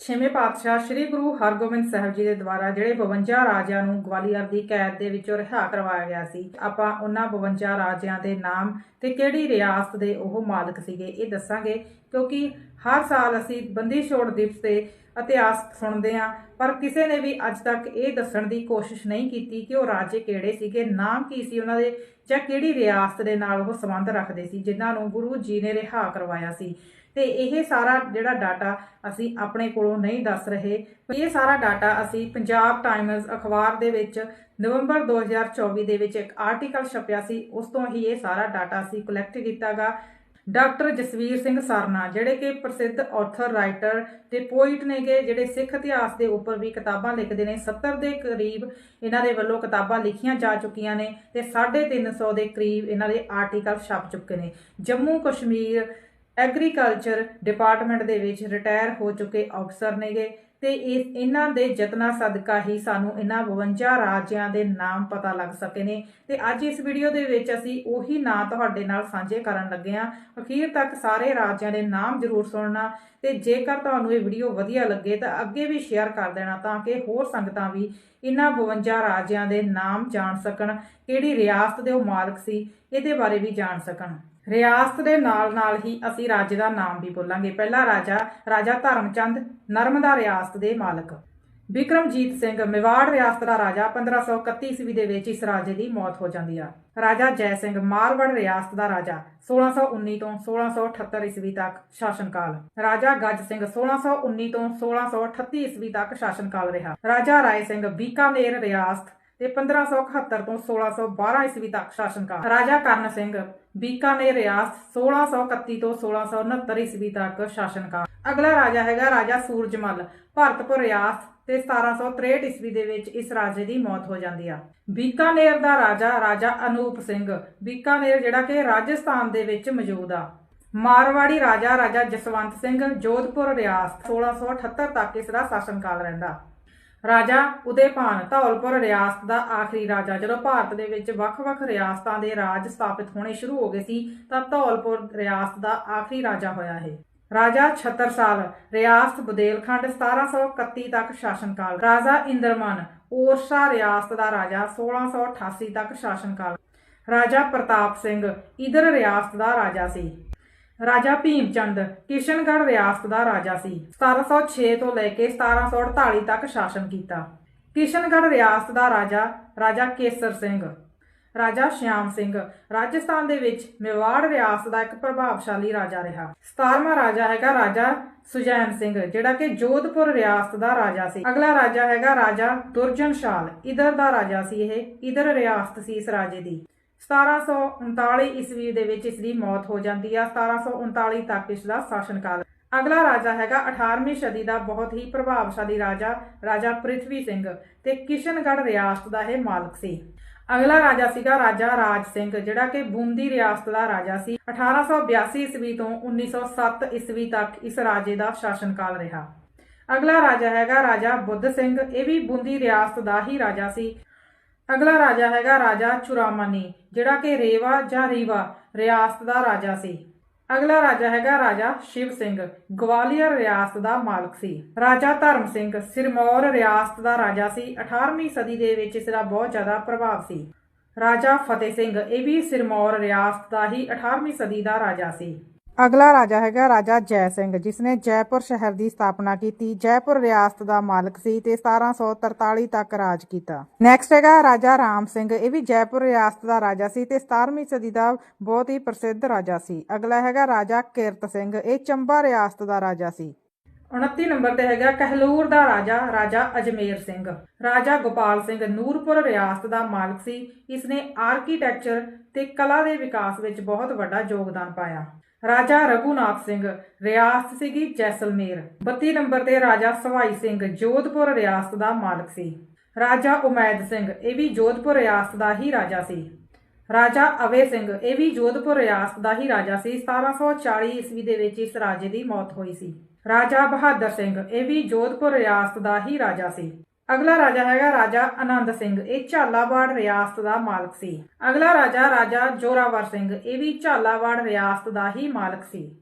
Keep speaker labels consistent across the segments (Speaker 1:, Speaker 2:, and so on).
Speaker 1: ਛੇਵੇਂ ਪਾਤਸ਼ਾਹ ਸ੍ਰੀ ਗੁਰੂ ਹਰਗੋਬਿੰਦ ਸਾਹਿਬ ਜੀ ਦੇ ਦੁਆਰਾ ਜਿਹੜੇ 52 ਰਾਜਿਆਂ ਨੂੰ ਗਵਾਲੀਅਰ ਦੀ ਕੈਦ ਦੇ ਵਿੱਚੋਂ ਰਿਹਾ ਕਰਵਾਇਆ ਗਿਆ ਸੀ, ਆਪਾਂ ਉਹਨਾਂ 52 ਰਾਜਿਆਂ ਦੇ ਨਾਮ ਤੇ ਕਿਹੜੀ ਰਿਆਸਤ ਦੇ ਉਹ ਮਾਲਕ ਸੀਗੇ ਇਹ ਦੱਸਾਂਗੇ ਕਿਉਂਕਿ ਹਰ ਸਾਲ ਅਸੀਂ ਬੰਦੀ ਛੋੜ ਦਿਵਸ ਤੇ ਇਤਿਹਾਸ ਸੁਣਦੇ ਹਾਂ, ਪਰ ਕਿਸੇ ਨੇ ਵੀ ਅੱਜ ਤੱਕ ਇਹ ਦੱਸਣ ਦੀ ਕੋਸ਼ਿਸ਼ ਨਹੀਂ ਕੀਤੀ ਕਿ ਉਹ ਰਾਜੇ ਕਿਹੜੇ ਸੀਗੇ ਨਾਮ ਕੀ ਸੀ ਉਹਨਾਂ ਦੇ, ਜਾਂ ਕਿਹੜੀ ਰਿਆਸਤ ਦੇ ਨਾਲ ਉਹ ਸੰਬੰਧ ਰੱਖਦੇ ਸੀ, ਜਿਨ੍ਹਾਂ ਨੂੰ ਗੁਰੂ ਜੀ ਨੇ ਰਿਹਾ ਕਰਵਾਇਆ ਸੀ। ਤੇ ਇਹ ਸਾਰਾ ਜਿਹੜਾ ਡਾਟਾ ਅਸੀਂ ਆਪਣੇ ਕੋਲੋਂ ਨਹੀਂ ਦੱਸ ਰਹੇ ਇਹ ਸਾਰਾ ਡਾਟਾ ਅਸੀਂ ਪੰਜਾਬ ਟਾਈਮਜ਼ ਅਖਬਾਰ ਦੇ ਵਿੱਚ ਨਵੰਬਰ 2024 ਦੇ ਵਿੱਚ ਇੱਕ ਆਰਟੀਕਲ ਛਪਿਆ ਸੀ, ਉਸ ਤੋਂ ਹੀ ਇਹ ਸਾਰਾ ਡਾਟਾ ਅਸੀਂ ਕਲੈਕਟ ਕੀਤਾਗਾ ਡਾਕਟਰ ਜਸਵੀਰ ਸਿੰਘ ਸਰਨਾ, ਜਿਹੜੇ ਕਿ ਪ੍ਰਸਿੱਧ ਆਥਰ ਰਾਈਟਰ ਤੇ ਪੋਇਟ ਨੇਗੇ, ਜਿਹੜੇ ਸਿੱਖ ਇਤਿਹਾਸ ਦੇ ਉੱਪਰ ਵੀ ਕਿਤਾਬਾਂ ਲਿਖਦੇ ਨੇ। 70 ਦੇ ਕਰੀਬ ਇਹਨਾਂ ਦੇ ਵੱਲੋਂ ਕਿਤਾਬਾਂ ਲਿਖੀਆਂ ਜਾ ਚੁੱਕੀਆਂ ਨੇ ਤੇ 350 ਦੇ ਕਰੀਬ ਇਹਨਾਂ ਦੇ ਆਰਟੀਕਲ ਛਪ ਚੁੱਕੇ ਨੇ। ਜੰਮੂ ਕਸ਼ਮੀਰ ਐਗਰੀਕਲਚਰ ਡਿਪਾਰਟਮੈਂਟ ਦੇ ਵਿੱਚ ਰਿਟਾਇਰ ਹੋ ਚੁੱਕੇ ਅਫਸਰ ਨੇਗੇ। ਤੇ ਇਹ ਇਹਨਾਂ ਦੇ ਯਤਨਾਂ ਸਦਕਾ ਹੀ ਸਾਨੂੰ ਇਹਨਾਂ 52 ਰਾਜਿਆਂ ਦੇ ਨਾਮ ਪਤਾ ਲੱਗ ਸਕੇ ਨੇ। ਤੇ ਅੱਜ ਇਸ ਵੀਡੀਓ ਦੇ ਵਿੱਚ ਅਸੀਂ ਉਹੀ ਨਾਂ ਤੁਹਾਡੇ ਨਾਲ ਸਾਂਝੇ ਕਰਨ ਲੱਗੇ ਹਾਂ। ਅਖੀਰ ਤੱਕ ਸਾਰੇ ਰਾਜਿਆਂ ਦੇ ਨਾਮ ਜ਼ਰੂਰ ਸੁਣਨਾ। ਤੇ ਜੇਕਰ ਤੁਹਾਨੂੰ ਇਹ ਵੀਡੀਓ ਵਧੀਆ ਲੱਗੇ ਤਾਂ ਅੱਗੇ ਵੀ ਸ਼ੇਅਰ ਕਰ ਦੇਣਾ ਤਾਂ ਕਿ ਹੋਰ ਸੰਗਤਾਂ ਵੀ ਇਹਨਾਂ 52 ਰਾਜਿਆਂ ਦੇ ਨਾਮ ਜਾਣ ਸਕਣ, ਕਿਹੜੀ ਰਿਆਸਤ ਦੇ ਉਹ ਮਾਲਕ ਸੀ, ਇਹਦੇ ਬਾਰੇ ਵੀ ਜਾਣ ਸਕਣ। ਰਿਆਸਤ ਦੇ ਨਾਲ ਨਾਲ ਹੀ ਅਸੀਂ ਰਾਜੇ ਦਾ ਨਾਮ ਵੀ ਬੋਲਾਂਗੇ। ਪਹਿਲਾ ਰਾਜਾ ਰਾਜਾ ਧਰਮਚੰਦ ਨਰਮਦਾ ਰਿਆਸਤ ਦੇ ਮਾਲਕ। ਵਿਕਰਮਜੀਤ ਸਿੰਘ ਮੇਵਾੜ ਰਿਆਸਤ ਦਾ ਰਾਜਾ 1531 ਈਸਵੀ ਦੇ ਵਿੱਚ ਇਸ ਰਾਜੇ ਦੀ ਮੌਤ ਹੋ ਜਾਂਦੀ ਆ। ਰਾਜਾ ਜੈ ਸਿੰਘ ਮਾਰਵੜ ਰਿਆਸਤ ਦਾ ਰਾਜਾ 1619 ਤੋਂ 1678 ਈਸਵੀ ਤੱਕ ਸ਼ਾਸਨਕਾਲ। ਰਾਜਾ ਗੱਜ ਸਿੰਘ 1619 ਤੋਂ 1638 ਈਸਵੀ ਤੱਕ ਸ਼ਾਸਨਕਾਲ ਰਿਹਾ। ਰਾਜਾ ਰਾਏ ਸਿੰਘ ਬੀਕਾਨੇਰ ਰਿਆਸਤ ਤੇ 1571 ਤੋਂ 1612 ਈਸਵੀ ਤੱਕ ਸ਼ਾਸਨਕਾਲ। ਰਾਜਾ ਕਰਨ ਸਿੰਘ ਬੀਕਾਨੇਰ ਰਿਆਸਤ 1631 ਤੋਂ 1669 ਈਸਵੀ ਤੱਕ ਸ਼ਾਸਨਕਾਲ। ਅਗਲਾ ਰਾਜਾ ਹੈਗਾ ਰਾਜਾ ਸੂਰਜਮਲ, ਭਰਤਪੁਰ ਰਿਆਸਤ ਤੇ 1763 ਈਸਵੀ ਦੇ ਵਿੱਚ ਇਸ ਰਾਜੇ ਦੀ ਮੌਤ ਹੋ ਜਾਂਦੀ ਆ। ਬੀਕਾਨੇਰ ਦਾ ਰਾਜਾ ਰਾਜਾ ਅਨੂਪ ਸਿੰਘ। ਬੀਕਾਨੇਰ ਜਿਹੜਾ ਕਿ ਰਾਜਸਥਾਨ ਦੇ ਵਿੱਚ ਮੌਜੂਦ ਆ। ਮਾਰਵਾੜੀ ਰਾਜਾ ਰਾਜਾ ਜਸਵੰਤ ਸਿੰਘ ਜੋਧਪੁਰ ਰਿਆਸਤ 1678 ਤੱਕ ਇਸ ਦਾ ਸ਼ਾਸਨਕਾਲ ਰਹਿੰਦਾ। ਰਾਜਾ ਉਦੇਪਾਨ ਧੌਲਪੁਰ ਰਿਆਸਤ ਦਾ ਆਖਰੀ ਰਾਜਾ। ਜਦੋਂ ਭਾਰਤ ਦੇ ਵਿੱਚ ਵੱਖ-ਵੱਖ ਰਿਆਸਤਾਂ ਦੇ ਰਾਜ ਸਥਾਪਿਤ ਹੋਣੇ ਸ਼ੁਰੂ ਹੋ ਗਏ ਸੀ, ਤਾਂ ਧੌਲਪੁਰ ਰਿਆਸਤ ਦਾ ਆਖਰੀ ਰਾਜਾ ਹੋਇਆ ਇਹ। ਰਾਜਾ ਛਤਰਸਾਲ ਰਿਆਸਤ ਬੁਦੇਲਖੰਡ 1731 ਤੱਕ ਸ਼ਾਸਨਕਾਲ। ਰਾਜਾ ਇੰਦਰਮਨ ਓਰਛਾ ਰਿਆਸਤ ਦਾ ਰਾਜਾ 1688 ਤੱਕ ਸ਼ਾਸਨਕਾਲ। ਰਾਜਾ ਪ੍ਰਤਾਪ ਸਿੰਘ, ਇਧਰ ਰਿਆਸਤ ਦਾ ਰਾਜਾ ਸੀ। ਰਾਜਾ ਭੀਮ ਭੀਮਚੰਦ, ਕਿਸ਼ਨਗੜ੍ਹ ਰਿਆਸਤ ਦਾ ਰਾਜਾ ਸੀ। 1706 ਤੋਂ ਲੈ ਕੇ 1748 ਤੱਕ ਸ਼ਾਸਨ ਕੀਤਾ। ਕਿਸ਼ਨਗੜ੍ਹ ਰਿਆਸਤ ਦਾ ਰਾਜਾ ਰਾਜਾ ਕੇਸਰ ਸਿੰਘ। ਰਾਜਾ ਸ਼ਿਆਮ ਸਿੰਘ। ਰਾਜਸਥਾਨ ਦੇ ਵਿੱਚ ਮੇਵਾੜ ਰਿਆਸਤ ਦਾ ਇੱਕ ਪ੍ਰਭਾਵਸ਼ਾਲੀ ਰਾਜਾ ਰਿਹਾ। 17ਵਾਂ ਰਾਜਾ ਹੈਗਾ ਰਾਜਾ ਸੁਜੈਨ ਸਿੰਘ, ਜਿਹੜਾ ਕਿ ਜੋਧਪੁਰ ਰਿਆਸਤ ਦਾ ਰਾਜਾ ਸੀ। ਅਗਲਾ ਰਾਜਾ ਹੈਗਾ ਰਾਜਾ ਦੁਰਜਨਸ਼ਾਲ, ਇਧਰ ਦਾ ਰਾਜਾ ਸੀ ਇਹ, ਇਧਰ ਰਿਆਸਤ ਸੀ ਇਸ ਰਾਜੇ ਦੀ। 1739 ਈਸਵੀ ਦੇ ਵਿੱਚ ਇਸ ਦੀ ਮੌਤ ਹੋ ਜਾਂਦੀ ਆ 1739 ਤੱਕ ਇਸ ਦਾ ਸ਼ਾਸਨਕਾਲ। ਅਗਲਾ ਰਾਜਾ ਹੈਗਾ 18ਵੀਂ ਸਦੀ ਦਾ ਬਹੁਤ ਹੀ ਪ੍ਰਭਾਵਸ਼ਾਲੀ ਰਾਜਾ ਰਾਜਾ ਪ੍ਰਿਥਵੀ ਸਿੰਘ ਤੇ ਕਿਸ਼ਨਗੜ ਰਿਆਸਤ ਦਾ ਇਹ ਮਾਲਕ ਸੀ। ਅਗਲਾ ਰਾਜਾ ਸੀਗਾ ਰਾਜਾ ਰਾਜ ਸਿੰਘ, ਜਿਹੜਾ ਕਿ ਬੂੰਦੀ ਰਿਆਸਤ ਦਾ ਰਾਜਾ ਸੀ। 1882 ਈਸਵੀ ਤੋਂ 1907 ਈਸਵੀ ਤੱਕ ਇਸ ਰਾਜੇ ਦਾ ਸ਼ਾਸਨਕਾਲ ਰਿਹਾ। ਅਗਲਾ ਰਾਜਾ ਹੈਗਾ ਰਾਜਾ ਬੁੱਧ ਸਿੰਘ, ਇਹ ਵੀ ਬੂੰਦੀ ਰਿਆਸਤ ਦਾ ਹੀ ਰਾਜਾ ਸੀ। ਅਗਲਾ ਰਾਜਾ ਹੈਗਾ ਰਾਜਾ ਚੁਰਾਮਨੀ, ਜਿਹੜਾ ਕਿ ਰੇਵਾ ਜਾਂ ਰੀਵਾ ਰਿਆਸਤ ਦਾ ਰਾਜਾ ਸੀ। ਅਗਲਾ ਰਾਜਾ ਹੈਗਾ ਰਾਜਾ ਸ਼ਿਵ ਸਿੰਘ, ਗਵਾਲੀਅਰ ਰਿਆਸਤ ਦਾ ਮਾਲਕ ਸੀ। ਰਾਜਾ ਧਰਮ ਸਿੰਘ, ਸਿਰਮੌਰ ਰਿਆਸਤ ਦਾ ਰਾਜਾ ਸੀ। 18ਵੀਂ ਸਦੀ ਦੇ ਵਿੱਚ ਇਸ ਦਾ ਬਹੁਤ ਜ਼ਿਆਦਾ ਪ੍ਰਭਾਵ ਸੀ। ਰਾਜਾ ਫਤਿਹ ਸਿੰਘ, ਇਹ ਵੀ ਸਿਰਮੌਰ ਰਿਆਸਤ ਦਾ ਹੀ 18ਵੀਂ ਸਦੀ ਦਾ ਰਾਜਾ ਸੀ। ਅਗਲਾ ਰਾਜਾ ਹੈਗਾ ਰਾਜਾ ਜੈ ਸਿੰਘ ਜਿਸ ਨੇ ਜੈਪੁਰ ਸ਼ਹਿਰ ਦੀ ਸਥਾਪਨਾ ਕੀਤੀ। ਜੈਪੁਰ ਰਿਆਸਤ ਦਾ ਮਾਲਕ ਸੀ ਤੇ 1743 ਤੱਕ ਰਾਜ ਕੀਤਾ। ਨੈਕਸਟ ਹੈਗਾ ਰਾਜਾ ਰਾਮ ਸਿੰਘ, ਇਹ ਵੀ ਜੈਪੁਰ ਰਿਆਸਤ ਦਾ ਰਾਜਾ ਸੀ ਤੇ 17ਵੀਂ ਸਦੀ ਦਾ ਬਹੁਤ ਹੀ ਪ੍ਰਸਿੱਧ ਰਾਜਾ ਸੀ। ਅਗਲਾ ਹੈਗਾ ਰਾਜਾ ਕਿਰਤ ਸਿੰਘ, ਇਹ ਚੰਬਾ ਰਿਆਸਤ ਦਾ ਰਾਜਾ ਸੀ। 29 ਨੰਬਰ ਤੇ ਹੈਗਾ ਕਹਿਲੂਰ ਦਾ ਰਾਜਾ ਰਾਜਾ ਅਜਮੇਰ ਸਿੰਘ। ਰਾਜਾ ਗੋਪਾਲ ਸਿੰਘ ਨੂਰਪੁਰ ਰਿਆਸਤ ਦਾ ਮਾਲਕ ਸੀ। ਇਸ ਨੇ ਆਰਕੀਟੈਕਚਰ ਤੇ ਕਲਾ ਦੇ ਵਿਕਾਸ ਵਿੱਚ ਬਹੁਤ ਵੱਡਾ ਯੋਗਦਾਨ ਪਾਇਆ। ਰਾਜਾ ਰਘੂਨਾਥ ਸਿੰਘ, ਰਿਆਸਤ ਸੀਗੀ ਜੈਸਲਮੇਰ। 32 ਨੰਬਰ ਤੇ ਰਾਜਾ ਸਵਾਈ ਸਿੰਘ, ਜੋਧਪੁਰ ਰਿਆਸਤ ਦਾ ਮਾਲਕ ਸੀ। ਰਾਜਾ ਉਮੈਦ ਸਿੰਘ, ਇਹ ਵੀ ਜੋਧਪੁਰ ਰਿਆਸਤ ਦਾ ਹੀ ਰਾਜਾ ਸੀ। ਰਾਜਾ ਅਵੇ ਸਿੰਘ, ਇਹ ਵੀ ਜੋਧਪੁਰ ਰਿਆਸਤ ਦਾ ਹੀ ਰਾਜਾ ਸੀ। 1740 ਈਸਵੀ ਦੇ ਵਿੱਚ ਇਸ ਰਾਜੇ ਦੀ ਮੌਤ ਹੋਈ ਸੀ। ਰਾਜਾ ਬਹਾਦਰ ਸਿੰਘ, ਇਹ ਵੀ ਜੋਧਪੁਰ ਰਿਆਸਤ ਦਾ ਹੀ ਰਾਜਾ ਸੀ। ਅਗਲਾ ਰਾਜਾ ਹੈਗਾ ਰਾਜਾ ਆਨੰਦ ਸਿੰਘ। ਇਹ ਝਾਲਾਵਾੜ ਰਿਆਸਤ ਦਾ ਮਾਲਕ ਸੀ। ਅਗਲਾ ਰਾਜਾ ਰਾਜਾ ਜੋਰਾਵਰ ਸਿੰਘ। ਇਹ ਵੀ ਝਾਲਾਵਾੜ ਰਿਆਸਤ ਦਾ ਹੀ ਮਾਲਕ ਸੀ।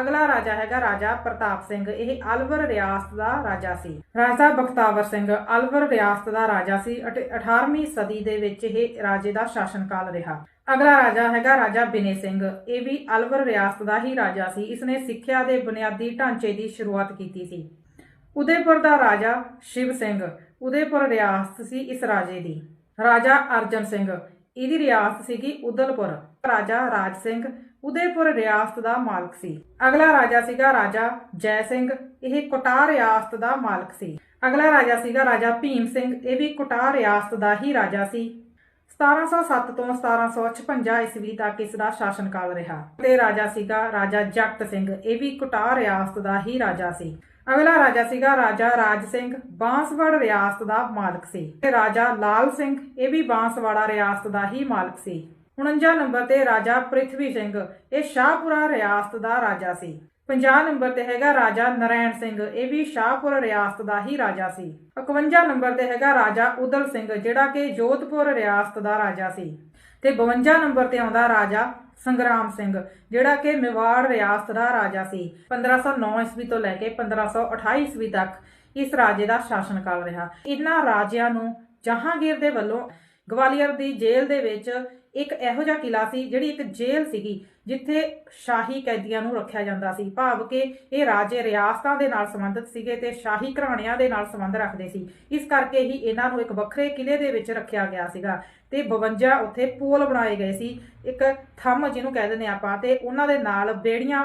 Speaker 1: ਅਗਲਾ ਰਾਜਾ ਹੈਗਾ ਰਾਜਾ ਪ੍ਰਤਾਪ ਸਿੰਘ। ਇਹ ਅਲਵਰ ਰਿਆਸਤ ਦਾ ਰਾਜਾ ਸੀ। ਰਾਜਾ ਬਖਤਾਵਰ ਸਿੰਘ ਅਲਵਰ ਰਿਆਸਤ ਦਾ ਰਾਜਾ ਸੀ ਅਤੇ 18ਵੀਂ ਸਦੀ ਦੇ ਵਿੱਚ ਇਹ ਰਾਜੇ ਦਾ ਸ਼ਾਸਨਕਾਲ ਰਿਹਾ। ਅਗਲਾ ਰਾਜਾ ਹੈਗਾ ਰਾਜਾ ਬਿਨੇ ਸਿੰਘ। ਇਹ ਵੀ ਅਲਵਰ ਰਿਆਸਤ ਦਾ ਹੀ ਰਾਜਾ ਸੀ। ਇਸਨੇ ਸਿੱਖਿਆ ਦੇ ਬੁਨਿਆਦੀ ਢਾਂਚੇ ਦੀ ਸ਼ੁਰੂਆਤ ਕੀਤੀ ਸੀ। ਉਦੈਪੁਰ ਦਾ ਰਾਜਾ ਸ਼ਿਵ ਸਿੰਘ, ਉਦੈਪੁਰ ਰਿਆਸਤ ਸੀ ਇਸ ਰਾਜੇ ਦੀ। ਰਾਜਾ ਅਰਜਨ ਸਿੰਘ, ਇਹਦੀ ਰਿਆਸਤ ਸੀਗੀ ਉਦਲਪੁਰ। ਰਾਜਾ ਰਾਜ ਸਿੰਘ, ਉਦੈਪੁਰ ਰਿਆਸਤ ਦਾ ਮਾਲਕ ਸੀ। ਅਗਲਾ ਰਾਜਾ ਸੀਗਾ ਰਾਜਾ ਜੈ ਸਿੰਘ, ਇਹ ਕੋਟਾ ਰਿਆਸਤ ਦਾ ਮਾਲਕ ਸੀ। ਅਗਲਾ ਰਾਜਾ ਸੀਗਾ ਰਾਜਾ ਭੀਮ ਸਿੰਘ, ਇਹ ਵੀ ਕੋਟਾਰ ਰਿਆਸਤ ਦਾ ਹੀ ਰਾਜਾ ਸੀ। 1707 ਤੋਂ 1756 ਈਸਵੀ ਤੱਕ ਇਸ ਦਾ ਸ਼ਾਸਨਕਾਲ ਰਿਹਾ। ਤੇ ਰਾਜਾ ਸੀਗਾ ਰਾਜਾ ਜਗਤ ਸਿੰਘ, ਇਹ ਵੀ ਕੋਟਾਰ ਰਿਆਸਤ ਦਾ ਹੀ ਰਾਜਾ ਸੀ। ਅਗਲਾ ਰਾਜਾ ਸੀਗਾ ਰਾਜਾ ਰਾਜ ਸਿੰਘ, ਬਾਂਸਵਾੜ ਰਿਆਸਤ ਦਾ ਮਾਲਕ ਸੀ। ਤੇ ਰਾਜਾ ਲਾਲ ਸਿੰਘ, ਇਹ ਵੀ ਬਾਂਸਵਾੜਾ ਰਿਆਸਤ ਦਾ ਹੀ ਮਾਲਕ ਸੀ। 49 ਨੰਬਰ ਤੇ ਰਾਜਾ ਪ੍ਰਿਥਵੀ ਸਿੰਘ, ਇਹ ਸ਼ਾਹਪੁਰਾ ਰਿਆਸਤ ਦਾ ਰਾਜਾ ਸੀ। 50 ਨੰਬਰ ਤੇ ਹੈਗਾ ਰਾਜਾ ਨਰੈਣ ਸਿੰਘ, ਇਹ ਵੀ ਸ਼ਾਹਪੁਰ ਰਿਆਸਤ ਦਾ ਹੀ ਰਾਜਾ ਸੀ। 51 ਨੰਬਰ ਤੇ ਹੈਗਾ ਰਾਜਾ ਉਦਲ ਸਿੰਘ, ਜਿਹੜਾ ਕਿ ਜੋਧਪੁਰ ਰਿਆਸਤ ਦਾ ਰਾਜਾ ਸੀ। ਤੇ 52 ਨੰਬਰ ਤੇ ਆਉਂਦਾ ਰਾਜਾ ਸੰਗਰਾਮ ਸਿੰਘ, ਜਿਹੜਾ ਕਿ ਮੇਵਾੜ ਰਿਆਸਤ ਦਾ ਰਾਜਾ ਸੀ। 1509 ਈਸਵੀ ਤੋਂ ਲੈ ਕੇ 1528 ਈਸਵੀ ਤੱਕ ਇਸ ਰਾਜੇ ਦਾ ਸ਼ਾਸਨਕਾਲ ਰਿਹਾ। ਇਹਨਾਂ ਰਾਜਿਆਂ ਨੂੰ ਜਹਾਂਗੀਰ ਦੇ ਵੱਲੋਂ ਗਵਾਲੀਅਰ ਦੀ ਜੇਲ੍ਹ ਦੇ ਵਿੱਚ ਇੱਕ ਇਹੋ ਜਿਹਾ ਕਿਲਾ ਸੀ ਜਿਹੜੀ ਇੱਕ ਜੇਲ੍ਹ ਸੀਗੀ, ਜਿੱਥੇ ਸ਼ਾਹੀ ਕੈਦੀਆਂ ਨੂੰ ਰੱਖਿਆ ਜਾਂਦਾ ਸੀ। ਭਾਵ ਕਿ ਇਹ ਰਾਜੇ ਰਿਆਸਤਾਂ ਦੇ ਨਾਲ ਸੰਬੰਧਿਤ ਸੀਗੇ ਤੇ ਸ਼ਾਹੀ ਘਰਾਣਿਆਂ ਦੇ ਨਾਲ ਸੰਬੰਧ ਰੱਖਦੇ ਸੀ। ਇਸ ਕਰਕੇ ਹੀ ਇਹਨਾਂ ਨੂੰ ਇੱਕ ਵੱਖਰੇ ਕਿਲੇ ਦੇ ਵਿੱਚ ਰੱਖਿਆ ਗਿਆ ਸੀਗਾ ਤੇ 52 ਉੱਥੇ ਪੋਲ ਬਣਾਏ ਗਏ ਸੀ। ਇੱਕ ਥੰਮ ਜਿਹਨੂੰ ਕਹਿ ਦਿੰਦੇ ਆਪਾਂ ਤੇ ਉਹਨਾਂ ਦੇ ਨਾਲ ਬੇੜੀਆਂ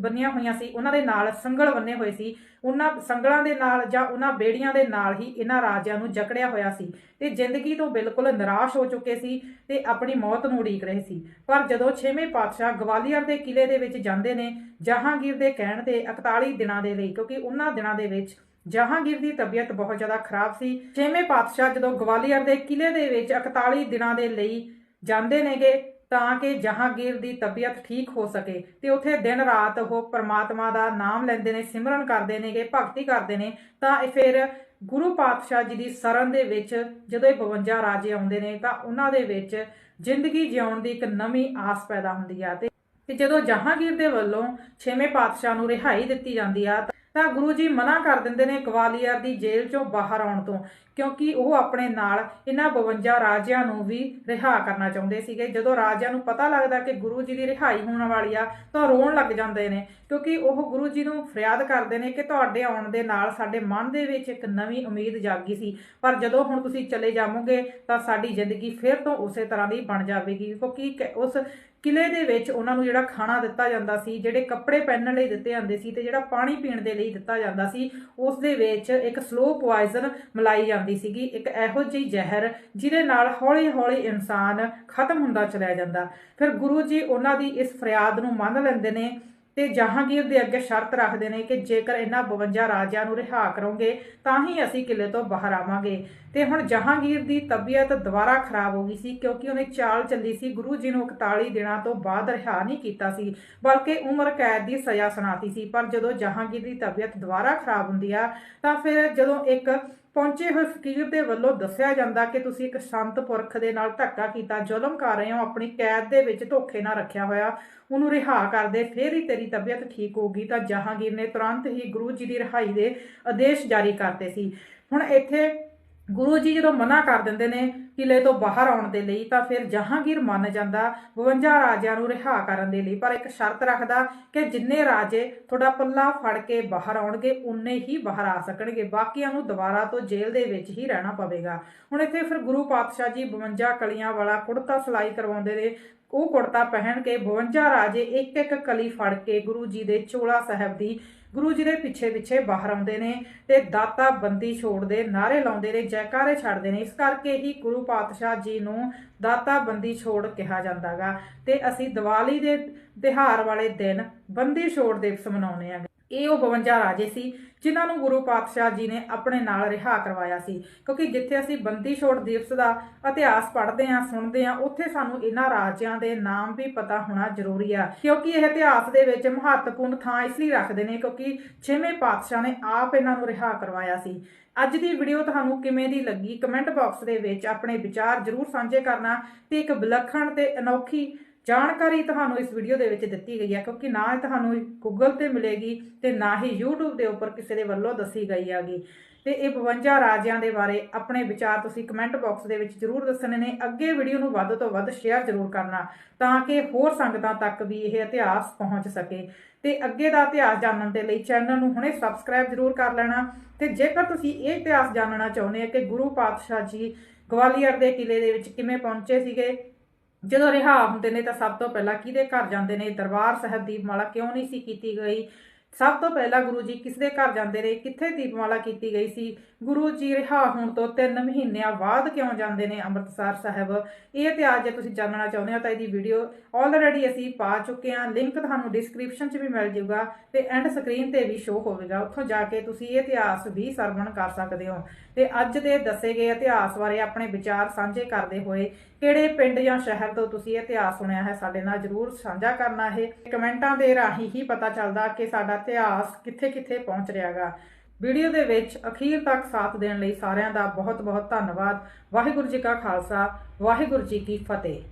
Speaker 1: ਬੰਨੀਆਂ ਹੋਈਆਂ ਸੀ, ਉਹਨਾਂ ਦੇ ਨਾਲ ਸੰਗਲ ਬੰਨੇ ਹੋਏ ਸੀ। ਉਹਨਾਂ ਸੰਗਲਾਂ ਦੇ ਨਾਲ ਜਾਂ ਉਹਨਾਂ ਬੇੜੀਆਂ ਦੇ ਨਾਲ ਹੀ ਇਹਨਾਂ ਰਾਜਿਆਂ ਨੂੰ ਜਕੜਿਆ ਹੋਇਆ ਸੀ ਤੇ ਜ਼ਿੰਦਗੀ ਤੋਂ ਬਿਲਕੁਲ ਨਿਰਾਸ਼ ਹੋ ਚੁੱਕੇ ਸੀ ਤੇ ਆਪਣੀ ਮੌਤ ਨੂੰ ਉਡੀਕ ਰਹੇ ਸੀ। ਪਰ ਜਦੋਂ 6ਵੇਂ ਪਾਤਸ਼ਾਹ ਗਵਾਲੀਅਰ ਦੇ ਕਿਲੇ ਦੇ ਵਿੱਚ ਜਾਂਦੇ ਨੇ, ਜਹਾਂਗੀਰ ਦੇ ਕਹਿਣ ਤੇ 41 ਦਿਨਾਂ ਦੇ ਲਈ, ਕਿਉਂਕਿ ਉਹਨਾਂ ਦਿਨਾਂ ਦੇ ਵਿੱਚ ਜਹਾਂਗੀਰ ਦੀ ਤਬੀਅਤ ਬਹੁਤ ਜ਼ਿਆਦਾ ਖਰਾਬ ਸੀ 6ਵੇਂ ਪਾਤਸ਼ਾਹ ਜਦੋਂ ਗਵਾਲੀਅਰ ਦੇ ਕਿਲੇ ਦੇ ਵਿੱਚ 41 ਦਿਨਾਂ ਦੇ ਲਈ ਜਾਂਦੇ ਨੇਗੇ ਤਾਂ ਕਿ ਜਹਾਂਗੀਰ ਦੀ ਤਬੀਅਤ ਠੀਕ ਹੋ ਸਕੇ ਤੇ ਉੱਥੇ ਦਿਨ ਰਾਤ ਉਹ ਪਰਮਾਤਮਾ ਦਾ ਨਾਮ ਲੈਂਦੇ ਨੇ, ਸਿਮਰਨ ਕਰਦੇ ਨੇਗੇ, ਭਗਤੀ ਕਰਦੇ ਨੇ, ਤਾਂ ਇਹ ਫਿਰ ਗੁਰੂ ਪਾਤਸ਼ਾਹ ਜੀ ਦੀ ਸਰਨ ਦੇ ਵਿੱਚ ਜਦੋਂ ਇਹ 52 ਰਾਜੇ ਆਉਂਦੇ ਨੇ, ਤਾਂ ਉਹਨਾਂ ਦੇ ਵਿੱਚ ਜ਼ਿੰਦਗੀ ਜਿਉਣ ਦੀ ਇੱਕ ਨਵੀਂ ਆਸ ਪੈਦਾ ਹੁੰਦੀ ਆ ਤੇ ਜਦੋਂ ਜਹਾਂਗੀਰ ਦੇ ਵੱਲੋਂ ਛੇਵੇਂ ਪਾਤਸ਼ਾਹ ਨੂੰ ਰਿਹਾਈ ਦਿੱਤੀ ਜਾਂਦੀ ਆ ਤਾਂ ਗੁਰੂ ਜੀ ਮਨਾ ਕਰ ਦਿੰਦੇ ਨੇ ਗਵਾਲੀਅਰ ਦੀ ਜੇਲ੍ਹ ਚੋਂ ਬਾਹਰ ਆਉਣ ਤੋਂ, ਕਿਉਂਕਿ ਉਹ ਆਪਣੇ ਨਾਲ ਇਹਨਾਂ 52 ਰਾਜਿਆਂ ਨੂੰ ਵੀ ਰਿਹਾ ਕਰਨਾ ਚਾਹੁੰਦੇ ਸੀਗੇ। ਜਦੋਂ ਰਾਜਿਆਂ ਨੂੰ ਪਤਾ ਲੱਗਦਾ ਕਿ ਗੁਰੂ ਜੀ ਦੀ ਰਿਹਾਈ ਹੋਣ ਵਾਲੀ ਆ, ਤਾਂ ਰੋਣ ਲੱਗ ਜਾਂਦੇ ਨੇ, ਕਿਉਂਕਿ ਉਹ ਗੁਰੂ ਜੀ ਨੂੰ ਫਰਿਆਦ ਕਰਦੇ ਨੇ ਕਿ ਤੁਹਾਡੇ ਆਉਣ ਦੇ ਨਾਲ ਸਾਡੇ ਮਨ ਦੇ ਵਿੱਚ ਇੱਕ ਨਵੀਂ ਉਮੀਦ ਜਾਗੀ ਸੀ। ਪਰ ਜਦੋਂ ਹੁਣ ਤੁਸੀਂ ਚਲੇ ਜਾਵੋਗੇ, ਤਾਂ ਸਾਡੀ ਜ਼ਿੰਦਗੀ ਫਿਰ ਤੋਂ ਉਸੇ ਤਰ੍ਹਾਂ ਦੀ ਬਣ ਜਾਵੇਗੀ, ਕਿਉਂਕਿ ਉਸ ਕਿਲੇ ਦੇ ਵਿੱਚ ਉਹਨਾਂ ਨੂੰ ਜਿਹੜਾ ਖਾਣਾ ਦਿੱਤਾ ਜਾਂਦਾ ਸੀ, ਜਿਹੜੇ ਕੱਪੜੇ ਪਹਿਨਣ ਲਈ ਦਿੱਤੇ ਜਾਂਦੇ ਸੀ ਤੇ ਜਿਹੜਾ ਪਾਣੀ ਪੀਣ ਦੇ ਲਈ ਦਿੱਤਾ ਜਾਂਦਾ ਸੀ, ਉਸ ਦੇ ਵਿੱਚ ਇੱਕ ਸਲੋ ਪੋਇਜ਼ਨ ਮਿਲਾਈ ਜਾਂਦੀ ਸੀਗੀ, ਇੱਕ ਇਹੋ ਜਿਹੀ ਜ਼ਹਿਰ ਜਿਹਦੇ ਨਾਲ ਹੌਲੀ-ਹੌਲੀ ਇਨਸਾਨ ਖਤਮ ਹੁੰਦਾ ਚਲਿਆ ਜਾਂਦਾ। ਫਿਰ ਗੁਰੂ ਜੀ ਉਹਨਾਂ ਦੀ ਇਸ ਫਰਿਆਦ ਨੂੰ ਮੰਨ ਲੈਂਦੇ ਨੇ ਤੇ ਜਹਾਂਗੀਰ ਦੇ ਅੱਗੇ ਸ਼ਰਤ ਰੱਖਦੇ ਨੇ ਕਿ ਜੇਕਰ ਇਹਨਾਂ 52 ਰਾਜਿਆਂ ਨੂੰ ਰਿਹਾ ਕਰੋਗੇ, ਤਾਂ ਹੀ ਅਸੀਂ ਕਿਲੇ ਤੋਂ ਬਾਹਰ ਆਵਾਂਗੇ। ਤੇ ਹੁਣ ਜਹਾਂਗੀਰ ਦੀ ਤਬੀਅਤ ਦੁਬਾਰਾ ਖਰਾਬ ਹੋ ਗਈ ਸੀ ਕਿਉਂਕਿ ਉਹਨੇ ਚਾਲ ਚੱਲੀ ਸੀ, ਗੁਰੂ ਜੀ ਨੂੰ 41 ਦਿਨਾਂ ਤੋਂ ਬਾਅਦ ਰਿਹਾ ਨਹੀਂ ਕੀਤਾ ਸੀ, ਬਲਕਿ ਉਮਰ ਕੈਦ ਦੀ ਸਜ਼ਾ ਸੁਣਾਤੀ ਸੀ। ਪਰ ਜਦੋਂ ਜਹਾਂਗੀਰ ਦੀ ਤਬੀਅਤ ਦੁਬਾਰਾ ਖਰਾਬ ਹੁੰਦੀ ਆ, ਤਾਂ ਫਿਰ ਜਦੋਂ ਇੱਕ ਪਹੁੰਚੇ ਹੋਏ ਫਕੀਰ ਦੇ ਵੱਲੋਂ ਦੱਸਿਆ ਜਾਂਦਾ ਕਿ ਤੁਸੀਂ ਇੱਕ ਸੰਤ ਪੁਰਖ ਦੇ ਨਾਲ ਧੱਕਾ ਕੀਤਾ, ਜ਼ੁਲਮ ਕਰ ਰਹੇ ਹੋ, ਆਪਣੀ ਕੈਦ ਦੇ ਵਿੱਚ ਧੋਖੇ ਨਾਲ ਰੱਖਿਆ ਹੋਇਆ, ਉਹਨੂੰ ਰਿਹਾ ਕਰ ਦੇ ਫਿਰ ਹੀ ਤੇਰੀ ਤਬੀਅਤ ਠੀਕ ਹੋਊਗੀ, ਤਾਂ ਜਹਾਂਗੀਰ ਨੇ ਤੁਰੰਤ ਹੀ ਗੁਰੂ ਜੀ ਦੀ ਰਿਹਾਈ ਦੇ ਆਦੇਸ਼ ਜਾਰੀ ਕਰਤੇ ਸੀ। ਹੁਣ ਇੱਥੇ ਗੁਰੂ ਜੀ ਜਦੋਂ ਮਨਾ ਕਰ ਦਿੰਦੇ ਨੇ ਕਿਲੇ ਤੋਂ ਬਾਹਰ ਆਉਣ ਦੇ ਲਈ, ਤਾਂ ਫਿਰ ਜਹਾਂਗੀਰ ਮੰਨ ਜਾਂਦਾ 52 ਰਾਜਿਆਂ ਨੂੰ ਰਿਹਾ ਕਰਨ ਦੇ ਲਈ। ਪਰ ਇੱਕ ਸ਼ਰਤ ਰੱਖਦਾ ਕਿ ਜਿੰਨੇ ਰਾਜੇ ਤੁਹਾਡਾ ਪੱਲਾ ਫੜ ਕੇ ਬਾਹਰ ਆਉਣਗੇ, ਉਨੇ ਹੀ ਬਾਹਰ ਆ ਸਕਣਗੇ। ਬਾਕੀਆਂ ਨੂੰ ਦੁਬਾਰਾ ਤੋਂ ਜੇਲ੍ਹ ਦੇ ਵਿੱਚ ਹੀ ਰਹਿਣਾ ਪਵੇਗਾ। ਹੁਣ ਇੱਥੇ ਫਿਰ ਗੁਰੂ ਪਾਤਸ਼ਾਹ ਜੀ 52 ਕਲੀਆਂ ਵਾਲਾ ਕੁੜਤਾ ਸਿਲਾਈ ਕਰਵਾਉਂਦੇ ਨੇ। ਉਹ ਕੁੜਤਾ ਪਹਿਨ ਕੇ 52 ਰਾਜੇ ਇੱਕ ਇੱਕ ਕਲੀ ਫੜ ਕੇ ਗੁਰੂ ਜੀ ਦੇ ਚੋਲਾ ਸਾਹਿਬ ਦੀ ਗੁਰੂ ਜੀ ਦੇ ਪਿੱਛੇ ਪਿੱਛੇ ਬਾਹਰ ਆਉਂਦੇ ਨੇ ਤੇ ਦਾਤਾ ਬੰਦੀ ਛੋੜਦੇ ਨਾਰੇ ਲਾਉਂਦੇ ਨੇ, ਜੈਕਾਰੇ ਛੱਡਦੇ ਨੇ। ਇਸ ਕਰਕੇ ਹੀ ਗੁਰੂ ਪਾਤਸ਼ਾਹ ਜੀ ਨੂੰ ਦਾਤਾ ਬੰਦੀ ਛੋੜ ਕਿਹਾ ਜਾਂਦਾਗਾ ਤੇ ਅਸੀਂ ਦੀਵਾਲੀ ਦੇ ਤਿਹਾਰ ਵਾਲੇ ਦਿਨ ਬੰਦੀ ਛੋੜ ਦਿਵਸ ਮਨਾਉਂਦੇ ਆ ਇਹ ਉਹ 52 ਰਾਜੇ ਸੀ ਜਿਨ੍ਹਾਂ ਨੂੰ ਗੁਰੂ ਪਾਤਸ਼ਾਹ ਜੀ ਨੇ ਆਪਣੇ ਨਾਲ ਰਿਹਾ ਕਰਵਾਇਆ ਸੀ। ਕਿਉਂਕਿ ਜਿੱਥੇ ਅਸੀਂ ਬੰਦੀ ਛੋੜ ਦਿਵਸ ਦਾ ਇਤਿਹਾਸ ਪੜ੍ਹਦੇ ਹਾਂ, ਸੁਣਦੇ ਹਾਂ, ਉੱਥੇ ਸਾਨੂੰ ਇਹਨਾਂ ਰਾਜਿਆਂ ਦੇ ਨਾਮ ਵੀ ਪਤਾ ਹੋਣਾ ਜ਼ਰੂਰੀ ਆ। ਕਿਉਂਕਿ ਇਹ ਇਤਿਹਾਸ ਦੇ ਵਿੱਚ ਮਹੱਤਵਪੂਰਨ ਥਾਂ ਇਸ ਲਈ ਰੱਖਦੇ ਨੇ ਕਿਉਂਕਿ ਛੇਵੇਂ ਪਾਤਸ਼ਾਹ ਨੇ ਆਪ ਇਹਨਾਂ ਨੂੰ ਰਿਹਾ ਕਰਵਾਇਆ ਸੀ। ਅੱਜ ਦੀ ਵੀਡੀਓ ਤੁਹਾਨੂੰ ਕਿਵੇਂ ਦੀ ਲੱਗੀ? ਕਮੈਂਟ ਬਾਕਸ ਦੇ ਵਿੱਚ ਆਪਣੇ ਵਿਚਾਰ ਜਰੂਰ ਸਾਂਝੇ ਕਰਨਾ ਤੇ ਇੱਕ ਵਿਲੱਖਣ ਤੇ ਅਨੋਖੀ ਜਾਣਕਾਰੀ ਤੁਹਾਨੂੰ ਇਸ ਵੀਡੀਓ ਦੇ ਵਿੱਚ ਦਿੱਤੀ ਗਈ ਹੈ, ਕਿਉਂਕਿ ਨਾ ਇਹ ਤੁਹਾਨੂੰ ਗੂਗਲ ਤੇ ਮਿਲੇਗੀ ਤੇ ਨਾ ਹੀ YouTube ਦੇ ਉੱਪਰ ਕਿਸੇ ਦੇ ਵੱਲੋਂ ਦੱਸੀ ਗਈ ਹੈਗੀ। ਤੇ ਇਹ 52 ਰਾਜਿਆਂ ਦੇ ਬਾਰੇ ਆਪਣੇ ਵਿਚਾਰ ਤੁਸੀਂ ਕਮੈਂਟ ਬਾਕਸ ਦੇ ਵਿੱਚ ਜਰੂਰ ਦੱਸਣੇ ਨੇ। ਅੱਗੇ ਵੀਡੀਓ ਨੂੰ ਵੱਧ ਤੋਂ ਵੱਧ ਸ਼ੇਅਰ ਜਰੂਰ ਕਰਨਾ, ਤਾਂ ਕਿ ਹੋਰ ਸੰਗਤਾਂ ਤੱਕ ਵੀ ਇਹ ਇਤਿਹਾਸ ਪਹੁੰਚ ਸਕੇ। ਤੇ ਅੱਗੇ ਦਾ ਇਤਿਹਾਸ ਜਾਣਨ ਦੇ ਲਈ ਚੈਨਲ ਨੂੰ ਹੁਣੇ ਸਬਸਕ੍ਰਾਈਬ ਜਰੂਰ ਕਰ ਲੈਣਾ। ਤੇ ਜੇਕਰ ਤੁਸੀਂ ਇਹ ਇਤਿਹਾਸ ਜਾਣਨਾ ਚਾਹੁੰਦੇ ਹੋ ਕਿ ਗੁਰੂ ਪਾਤਸ਼ਾਹ ਜੀ ਗਵਾਲੀਅਰ ਦੇ ਕਿਲੇ ਦੇ ਵਿੱਚ ਕਿਵੇਂ ਪਹੁੰਚੇ ਸੀਗੇ ਜਦੋਂ ਰਿਹਾ ਹੁੰਦੇ ਨੇ ਤਾਂ ਸਭ ਤੋਂ ਪਹਿਲਾਂ ਕਿਹਦੇ ਘਰ ਜਾਂਦੇ ਨੇ? ਦਰਬਾਰ ਸਾਹਿਬ ਦੀਪਮਾਲਾ ਕਿਉਂ ਨਹੀਂ ਸੀ ਕੀਤੀ ਗਈ? ਸਭ ਤੋਂ ਪਹਿਲਾਂ ਗੁਰੂ ਜੀ ਕਿਸ ਦੇ ਘਰ ਜਾਂਦੇ ਨੇ ਕਿੱਥੇ ਦੀਪਮਾਲਾ ਕੀਤੀ ਗਈ ਸੀ? ਗੁਰੂ ਜੀ ਰਿਹਾ ਹੋਣ ਤੋਂ 3 ਮਹੀਨਿਆਂ ਬਾਅਦ ਕਿਉਂ ਜਾਂਦੇ ਨੇ ਅੰਮ੍ਰਿਤਸਰ ਸਾਹਿਬ? ਇਹ ਇਤਿਹਾਸ ਜੇ ਤੁਸੀਂ ਜਾਣਨਾ ਚਾਹੁੰਦੇ ਹੋ ਤਾਂ ਇਹਦੀ ਵੀਡੀਓ ਆਲਰੇਡੀ ਅਸੀਂ ਪਾ ਚੁੱਕੇ ਹਾਂ। ਲਿੰਕ ਤੁਹਾਨੂੰ ਡਿਸਕ੍ਰਿਪਸ਼ਨ 'ਚ ਵੀ ਮਿਲ ਜਾਊਗਾ ਤੇ ਐਂਡ ਸਕਰੀਨ ਤੇ ਵੀ ਸ਼ੋ ਹੋਵੇਗਾ। ਉੱਥੋਂ ਜਾ ਕੇ ਤੁਸੀਂ ਇਹ ਇਤਿਹਾਸ ਵੀ ਸਰਵਣ ਕਰ ਸਕਦੇ ਹੋ। ਤੇ ਅੱਜ ਦੇ ਦੱਸੇ ਗਏ ਇਤਿਹਾਸ ਬਾਰੇ ਆਪਣੇ ਵਿਚਾਰ ਸਾਂਝੇ ਕਰਦੇ ਹੋਏ ਕਿਹੜੇ ਪਿੰਡ ਜਾਂ ਸ਼ਹਿਰ ਤੋਂ ਤੁਸੀਂ ਇਹ ਇਤਿਹਾਸ ਸੁਣਿਆ ਹੈ, ਸਾਡੇ ਨਾਲ ਜਰੂਰ ਸਾਂਝਾ ਕਰਨਾ ਹੈ ਕਮੈਂਟਾਂ ਦੇ ਰਾਹੀਂ ਹੀ ਪਤਾ ਚੱਲਦਾ ਕਿ ਸਾਡਾ ਇਤਿਹਾਸ ਕਿੱਥੇ-ਕਿੱਥੇ ਪਹੁੰਚ ਰਿਹਾਗਾ। ਵੀਡੀਓ ਦੇ ਵਿੱਚ ਅਖੀਰ ਤੱਕ ਸਾਥ ਦੇਣ ਲਈ ਸਾਰਿਆਂ ਦਾ ਬਹੁਤ-ਬਹੁਤ ਧੰਨਵਾਦ। ਵਾਹਿਗੁਰੂ ਜੀ ਕਾ ਖਾਲਸਾ, ਵਾਹਿਗੁਰੂ ਜੀ ਕੀ ਫਤਿਹ।